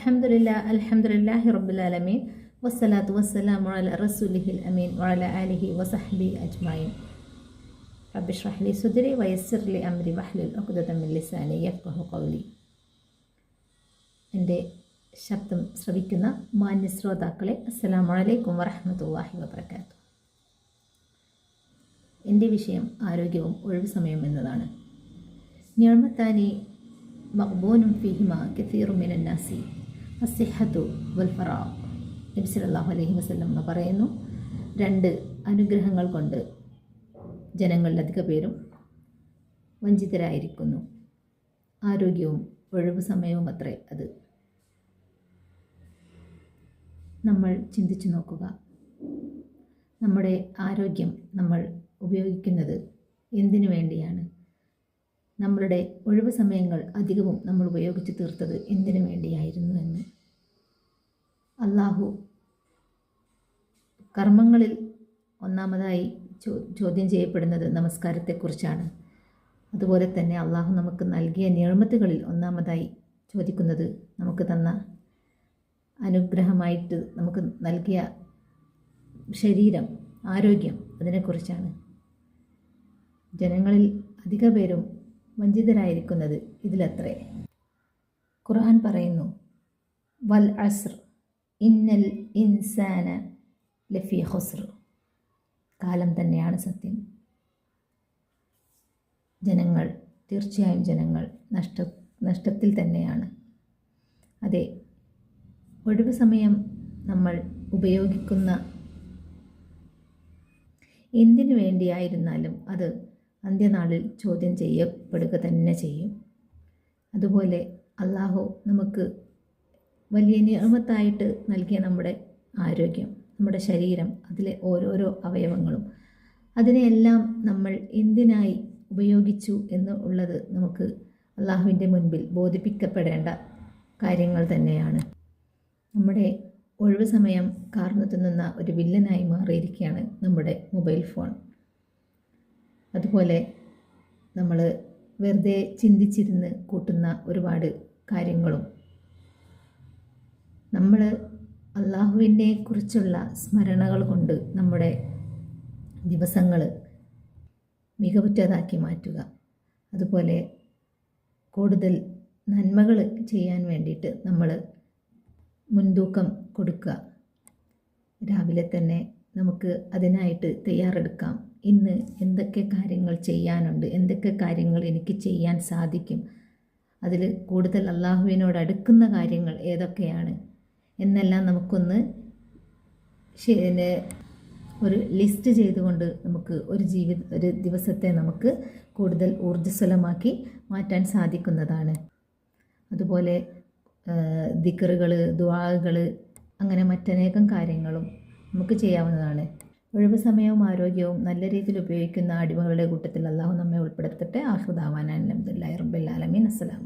അൽഹംദുലില്ലാ അൽഹംദുലില്ലാഹി റബ്ബിൽ ആലമീൻ വസ്സലാത്തു വസ്സലാമു അല റസൂലിഹിൽ അമീൻ വഅല ആലിഹി വസഹ്ബി അജ്മഈൻ റബ്ബി ഇഷ്റഹ് ലി സുദ്രി വയസ്സിർ ലി അംരി വഹ്ലുൽ ഉഖ്ദത മിൻ ലിസാനി യഫ്ഖഹു ഖൗലി എൻ്റെ ശബ്ദം ശ്രവിക്കുന്ന മാന്യ ശ്രോതാക്കളെ അസ്സലാമു അലൈക്കും വറഹ്മത്തുള്ളാഹി വബറകാതുഹു എൻ്റെ വിഷയം ആരോഗ്യവും ഒഴിവു സമയം എന്നതാണ് നിയമത്താനി മഖ്ബൂനും ഫിഹിമ കസീറു മിനന്നാസി അസിഹത്തു വൽഫറാ ഫറാ അലഹി വസ്ലം എന്ന് പറയുന്നു രണ്ട് അനുഗ്രഹങ്ങൾ കൊണ്ട് ജനങ്ങളിലധിക പേരും വഞ്ചിതരായിരിക്കുന്നു. ആരോഗ്യവും ഒഴിവ് സമയവും അത്രേ അത്. നമ്മൾ ചിന്തിച്ചു നോക്കുക. നമ്മുടെ ആരോഗ്യം നമ്മൾ ഉപയോഗിക്കുന്നത് എന്തിനു വേണ്ടിയാണ്? നമ്മളുടെ ഒഴിവ് സമയങ്ങൾ അധികവും നമ്മൾ ഉപയോഗിച്ച് തീർത്തത് എന്തിനു അള്ളാഹു കർമ്മങ്ങളിൽ ഒന്നാമതായി ചോദ്യം ചെയ്യപ്പെടുന്നത് നമസ്കാരത്തെക്കുറിച്ചാണ്. അതുപോലെ തന്നെ അള്ളാഹു നമുക്ക് നൽകിയ നിയമത്തുകളിൽ ഒന്നാമതായി ചോദിക്കുന്നത് നമുക്ക് തന്ന അനുഗ്രഹമായിട്ട് നമുക്ക് നൽകിയ ശരീരം ആരോഗ്യം അതിനെക്കുറിച്ചാണ്. ജനങ്ങളിൽ അധിക പേരും വഞ്ചിതരായിരിക്കുന്നത് ഇതിലത്രേ. ഖുർആൻ പറയുന്നു വൽ അസ്ർ ഇന്നൽ ഇൻസാന ലഫി ഹുസ്ർ കാലം തന്നെയാണ് സത്യം. ജനങ്ങൾ തീർച്ചയായും ജനങ്ങൾ നഷ്ട നഷ്ടത്തിൽ തന്നെയാണ്. അതെ ഒഴിവ് സമയം നമ്മൾ ഉപയോഗിക്കുന്ന എന്തിനു വേണ്ടിയായിരുന്നാലും അത് അന്ത്യനാളിൽ ചോദ്യം ചെയ്യപ്പെടുക തന്നെ ചെയ്യും. അതുപോലെ അള്ളാഹു നമുക്ക് വലിയ നിയമത്തായിട്ട് നൽകിയ നമ്മുടെ ആരോഗ്യം നമ്മുടെ ശരീരം അതിലെ ഓരോരോ അവയവങ്ങളും. അതിനെയെല്ലാം നമ്മൾ എന്തിനായി ഉപയോഗിച്ചു എന്ന് ഉള്ളത് നമുക്ക് അള്ളാഹുവിന്റെ മുൻപിൽ ബോധിപ്പിക്കപ്പെടേണ്ട കാര്യങ്ങൾ തന്നെയാണ്. നമ്മുടെ ഒഴിവ് സമയം കാർന്നു തിന്നുന്ന ഒരു വില്ലനായി മാറിയിരിക്കുകയാണ് നമ്മുടെ മൊബൈൽ ഫോൺ. അതുപോലെ നമ്മൾ വെറുതെ ചിന്തിച്ചിരുന്ന് കൂട്ടുന്ന ഒരുപാട് കാര്യങ്ങളും നമ്മൾ അള്ളാഹുവിനെ കുറിച്ചുള്ള സ്മരണകൾ കൊണ്ട് നമ്മുടെ ദിവസങ്ങൾ മികവുറ്റതാക്കി മാറ്റുക. അതുപോലെ കൂടുതൽ നന്മകൾ ചെയ്യാൻ വേണ്ടിയിട്ട് നമ്മൾ മുൻതൂക്കം കൊടുക്കുക രാവിലെ തന്നെ നമുക്ക് അതിനായിട്ട് തയ്യാറെടുക്കാം. ഇന്ന് എന്തൊക്കെ കാര്യങ്ങൾ ചെയ്യാനുണ്ട് എന്തൊക്കെ കാര്യങ്ങൾ എനിക്ക് ചെയ്യാൻ സാധിക്കും അതിൽ കൂടുതൽ അള്ളാഹുവിനോട് അടുക്കുന്ന കാര്യങ്ങൾ ഏതൊക്കെയാണ് എന്നെല്ലാം നമുക്കൊന്ന് ഒരു ലിസ്റ്റ് ചെയ്തുകൊണ്ട് നമുക്ക് ഒരു ജീവിത ഒരു ദിവസത്തെ നമുക്ക് കൂടുതൽ ഊർജസ്വലമാക്കി മാറ്റാൻ സാധിക്കുന്നതാണ്. അതുപോലെ ദിക്കറുകൾ ദുവാകൾ അങ്ങനെ മറ്റനേകം കാര്യങ്ങളും നമുക്ക് ചെയ്യാവുന്നതാണ്. ഒഴിവ് സമയവും ആരോഗ്യവും നല്ല രീതിയിൽ ഉപയോഗിക്കുന്ന അടിമകളുടെ കൂട്ടത്തിൽ അള്ളാഹു നമ്മെ ഉൾപ്പെടുത്തട്ടെ. ആഹുദാവാൻ അലഹമുല്ലാ ആലമീൻ. അസ്സലാം